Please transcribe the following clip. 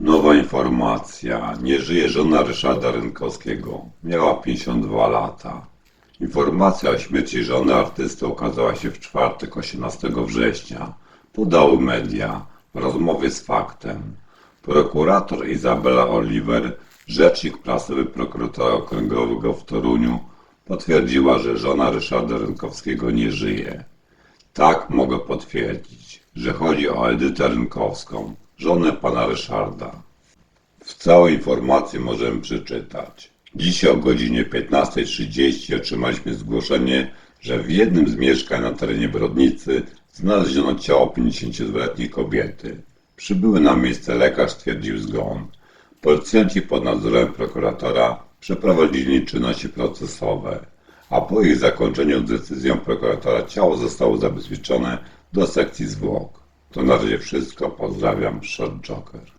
Nowa informacja. Nie żyje żona Ryszarda Rynkowskiego. Miała 52 lata. Informacja o śmierci żony artysty ukazała się w czwartek 18 września. Podały media w rozmowie z faktem. Prokurator Izabela Oliver, rzecznik prasowy prokuratora okręgowego w Toruniu, potwierdziła, że żona Ryszarda Rynkowskiego nie żyje. Tak mogę potwierdzić, że chodzi o Edytę Rynkowską, żonę pana Ryszarda. W całej informacji możemy przeczytać. Dzisiaj o godzinie 15.30 otrzymaliśmy zgłoszenie, że w jednym z mieszkań na terenie Brodnicy znaleziono ciało 52-letniej kobiety. Przybyły na miejsce lekarz stwierdził zgon. Policjanci pod nadzorem prokuratora przeprowadzili czynności procesowe, a po ich zakończeniu decyzją prokuratora ciało zostało zabezpieczone do sekcji zwłok. To na razie wszystko. Pozdrawiam, Short Joker.